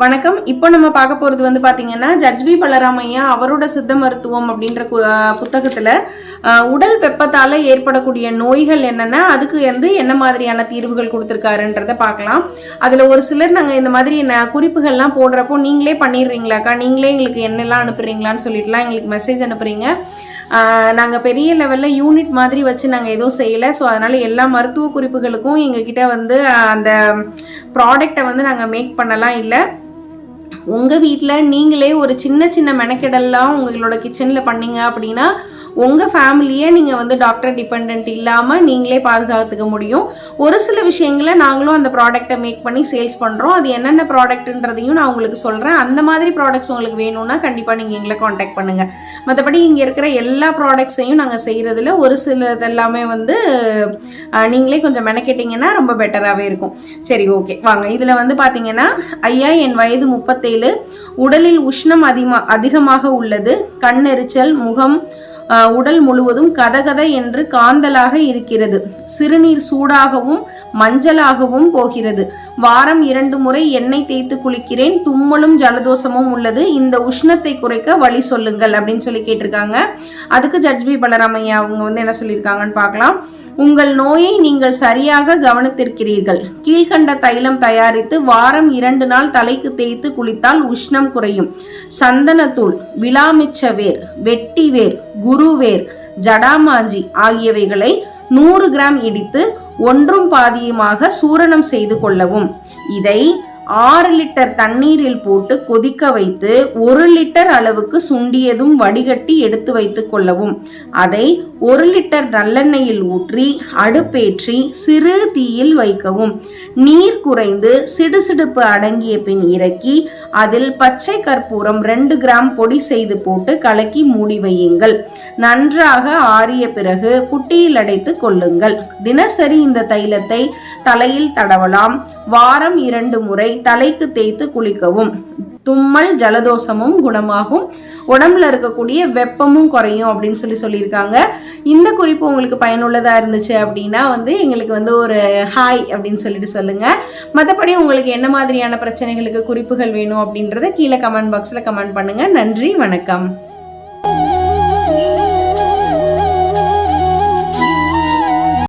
வணக்கம். இப்போ நம்ம பார்க்க போகிறது வந்து பார்த்தீங்கன்னா ஜட்ஜ்பி பலராமையா அவரோட சித்த மருத்துவம் அப்படின்ற கு- புத்தகத்தில் உடல் வெப்பத்தால் ஏற்படக்கூடிய நோய்கள் என்னென்ன அதுக்கு வந்து என்ன மாதிரியான தீர்வுகள் கொடுத்துருக்காருன்றதை பார்க்கலாம். அதில் ஒரு சிலர் நாங்கள் இந்த மாதிரி ந- குறிப்புகள்லாம் போடுறப்போ நீங்களே பண்ணிடுறீங்களாக்கா? நீங்களே எங்களுக்கு என்னெல்லாம் அனுப்புறீங்களான்னு சொல்லிட்டுலாம் எங்களுக்கு மெசேஜ் அனுப்புறீங்க. நாங்கள் பெரிய லெவலில் யூனிட் மாதிரி வச்சு நாங்கள் எதுவும் செய்யலை. ஸோ அதனால் எல்லா மருத்துவ குறிப்புகளுக்கும் எங்ககிட்ட வந்து அந்த ப்ராடக்டை வந்து நாங்கள் மேக் பண்ணலாம் இல்லை. உங்கள் வீட்டில் நீங்களே ஒரு சின்ன சின்ன மெனக்கெடல்லாம் உங்களோட கிச்சனில் பண்ணீங்க அப்படின்னா உங்கள் ஃபேமிலியை நீங்கள் வந்து டாக்டர் டிபெண்ட் இல்லாமல் நீங்களே பாதுகாத்துக்க முடியும். ஒரு சில விஷயங்களை நாங்களும் அந்த ப்ராடக்ட்டை மேக் பண்ணி சேல்ஸ் பண்ணுறோம் அது என்னென்ன ப்ராடக்ட்ன்றதையும் நான் உங்களுக்கு சொல்கிறேன் அந்த மாதிரி ப்ராடக்ட்ஸ் உங்களுக்கு வேணும்னா கண்டிப்பாக நீங்கள் எங்களை காண்டாக்ட் பண்ணுங்கள் மற்றபடி இங்கே இருக்கிற எல்லா ப்ராடக்ட்ஸையும் நாங்கள் செய்கிறதுல ஒரு சில இதெல்லாமே வந்து நீங்களே கொஞ்சம் மெனக்கெட்டிங்கன்னா ரொம்ப பெட்டராகவே இருக்கும். சரி ஓகே. வாங்க. இதில் வந்து பார்த்தீங்கன்னா ஐயா என் வயது முப்பத்தேழு. உடலில் உஷ்ணம் அதிகமாக அதிகமாக உள்ளது. கண்ணெரிச்சல் முகம் உடல் முழுவதும் கதகத என்று காந்தலாக இருக்கிறது. சிறுநீர் சூடாகவும் மஞ்சளாகவும் போகிறது. வாரம் இரண்டு முறை எண்ணெய் தேய்த்து குளிக்கிறேன். தும்மலும் ஜலதோஷமும் உள்ளது. இந்த உஷ்ணத்தை குறைக்க வழி சொல்லுங்கள் அப்படின்னு சொல்லி கேட்டிருக்காங்க. அதுக்கு ஜட்ஜ் பி பலராமையா அவங்க வந்து என்ன சொல்லியிருக்காங்கன்னு பார்க்கலாம். உங்கள் நோயை நீங்கள் சரியாக கவனித்திருக்கிறீர்கள் கீழ்கண்ட தைலம் தயாரித்து வாரம் இரண்டு நாள் தலைக்கு தேய்த்து குளித்தால் உஷ்ணம் குறையும். சந்தனத்தூள் விலாமிச்ச வேர் வெட்டி வேர் குருவேர் ஜடாமாஞ்சி ஆகியவைகளை நூறு கிராம் இடித்து ஒன்றும் பாதியுமாக சூரணம் செய்து கொள்ளவும். இதை ஆறு லிட்டர் தண்ணீரில் போட்டு கொதிக்க வைத்து ஒரு லிட்டர் அளவுக்கு சுண்டியதும் வடிகட்டி எடுத்து வைத்துக் கொள்ளவும். அதை ஒரு லிட்டர் நல்லெண்ணெயில் ஊற்றி அடுப்பேற்றி சிறு தீயில் வைக்கவும். நீர் குறைந்து சிடுசிடுப்பு அடங்கிய பின் இறக்கி அதில் பச்சை கற்பூரம் ரெண்டு கிராம் பொடி செய்து போட்டு கலக்கி மூடி வையுங்கள். நன்றாக ஆறிய பிறகு புட்டியில் அடைத்து கொள்ளுங்கள். தினசரி இந்த தைலத்தை தலையில் தடவலாம். வாரம் இரண்டு முறை தலைக்கு தேய்த்து குளிக்கவும். தும்மல் ஜலதோஷமும் குணமாகும். உடம்புல இருக்கக்கூடிய வெப்பமும் குறையும் அப்படின்னு சொல்லி சொல்லியிருக்காங்க. இந்த குறிப்பு உங்களுக்கு பயனுள்ளதாக இருந்துச்சு அப்படின்னா வந்து எங்களுக்கு வந்து ஒரு ஹாய் அப்படின்னு சொல்லிட்டு சொல்லுங்கள் மற்றபடி உங்களுக்கு என்ன மாதிரியான பிரச்சனைகளுக்கு குறிப்புகள் வேணும் அப்படின்றத கீழே கமெண்ட் பாக்ஸில் கமெண்ட் பண்ணுங்கள் நன்றி வணக்கம்.